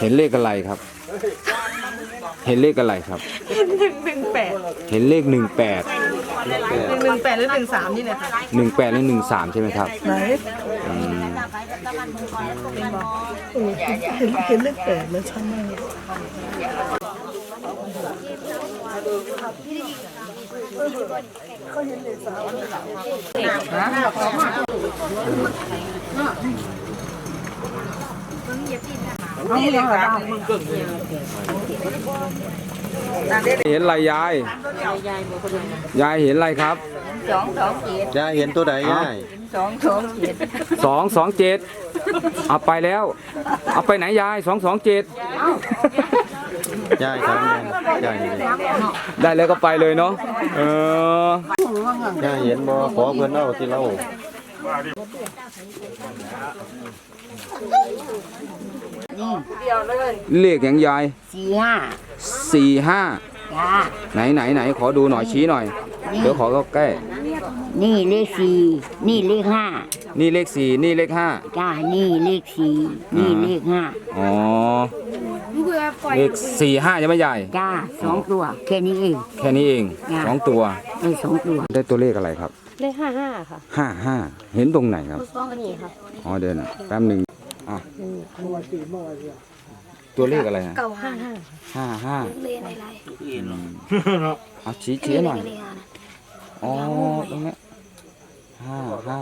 เห็นเลขอะไรครับ เห็นเลขอะไรครับ หนึ่งหนึ่งแปดเห็นเลขหนึ่งแปดหนึ่งหนึ่งแปดหรือหนึ่งสามนี่แหละค่ะหนึ่งแปดและหนึ่งสามใช่ไหมครับไหนอืมโอ้เห็นเห็นเลขแปดแล้วชัดมากเห็นอะไรยาย ยายเห็นอะไรครับสองสองเจ็ดยายเห็นตัวไหนยายสองสองเจ็ดสองสองเจ็ดเอาไปแล้ว เอาไปไหนยายสองสองเจ็ดยายครับยายได้แล้วก็ไปเลยเนาะเออยายเห็นบ่ขอเพิ่อนเอาที่เรา เลขอย่างยายสี่ห้าสี่ห้าจ้าไหนไหนไหนขอดูหน่อยชี้หน่อยเดี๋ยวขอก็ใกล้ นี่เลขสี่นี่เลขห้านี่เลขสี่นี่เลขห้าจ้านี่เลขสี่นี่เลขห้าอ๋อเลขสี่ห้าใช่ไหมยายจ้าสองตัว แค่นี้เอง แค่นี้เองจ้ะสองตัวได้สองตัว ได้ตัวเลขอะไรครับ เลขห้าห้าค่ะห้าห้าเห็นตรงไหนครับต้องกันนี่ค่ะอ๋อเดี๋ยวนะแป๊บหนึ่งอะตัวเลขอะไรนะเก้าห้าห้าห้าห้าเลขอะไรเอาชี้ชี้หน่อย อ๋อตรงนี้ห้าห้า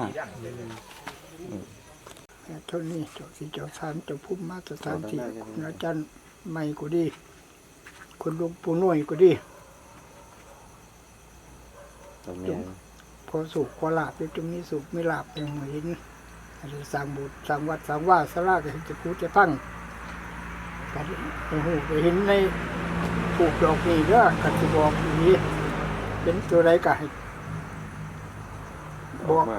เท่านี้เจ้าที่เจ้าทานเจ้าพุ่มมาตรฐานที่คุณอาจารย์ใหม่ก็ดีคนหลวงปู่น้อยก็ดีตรงนี้พอสุขพอลาบอยู่ตรงนี้สุขไม่ลาบยังเห็นอาจจะสร้างโบุตรสร้างวัดสร้างว่าสลาก็เห็นจะพูดจะพังกันโอ้โหไปเห็นในผูกดอกนี่ก็กัจะบอกอย่างนี้เป็นตัวไรก็ให้ บอกมา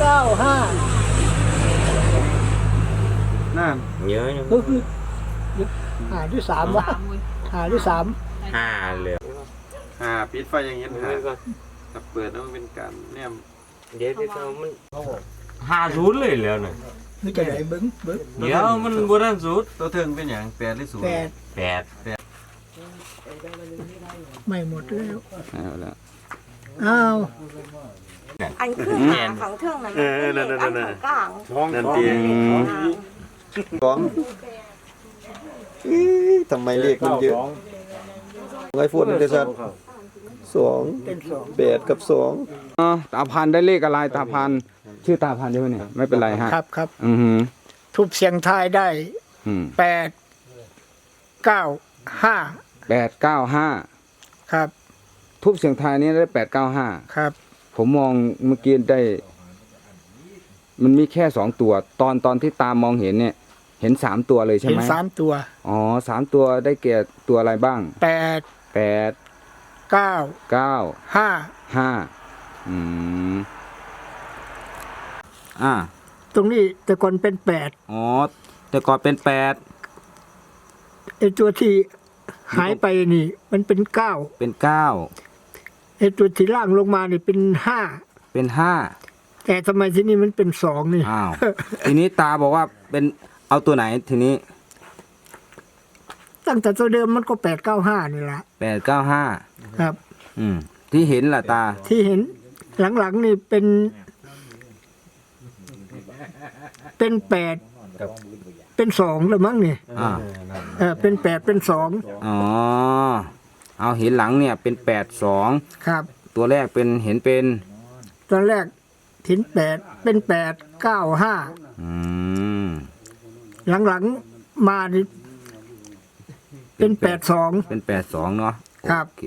เก้าห้านั่นเยอะอยู่ก็คือหาที่สามวะหาที่สามห้าเลยห้าปิดไฟอย่างเงี้ยห้าถ้าเปิดแล้วมันเป็นการแนมเดี๋ยวที่เขามันห้าศูนย์เลยแล้วเนี่ยนี่จะไหนเบิ้งเบิ้งเดี๋ยวมันบนนั้นศูนย์ตัวเทิงเป็นอย่างแปดหรือศูนย์แปดแปดไม่หมดแล้วเอาละอ้าว อันขึ้นหาของเทิงนั้นเออนั่นนั่นอันั่นของกลางนั่นตีอืมสองอี๋ทำไมเลขมันเยอะไอโฟนมันจะชัดสองเป็นสองแปดกับสองอ๋อตาพันได้เลขอะไรตาพันชื่อตาพันใช่ไหมเนี่ยไม่เป็นไรฮะครับครับอือหือทุบเสียงทายได้อืมแปดเก้าห้าแปดเก้าห้าครับ ทุบเสียงไทายนี้ได้แปดเก้าห้าครับ ผมมองเมื่อกี้ได้ มันมีแค่สองตัว ตอนตอนที่ตามองเห็นเนี่ย เห็นสามตัวเลยใช่เห็นไหมสามตัวอ๋อสามตัวได้แก่ตัวอะไรบ้างแปดแปดเก้าเก้าห้าห้าอืมอ่าตรงนี้แต่ก่อนเป็นแปดอ๋อแต่ก่อนเป็นแปดไอตัวที่ หายไปนี่ มันเป็นเก้าเป็นเก้าไอตัวที่ล่างลงมานี่เป็นห้าเป็นห้าแต่ทำไมที่นี่มันเป็นสองนี่อ้าวทีนี้ตาบอกว่าเป็นเอาตัวไหนทีนี้ ตั้งแต่ตัวเดิมมันก็แปดเก้าห้านี่แหละแปดเก้าห้าครับ อืม ที่เห็นล่ะตา ที่เห็น หลังๆนี่เป็น เป็นแปดเป็นสองแล้วมั้งเนี่ยอ่า เออเป็นแปดเป็นสองอ๋อ เอาเห็นหลังเนี่ยเป็นแปดสองครับ ตัวแรกเป็นเห็นเป็นตอนแรกถินแปดเป็นแปดเก้าห้าอืมหลังๆมานี่เป็นแปดสอง เป็นแปดสองเนาะครับ โอเค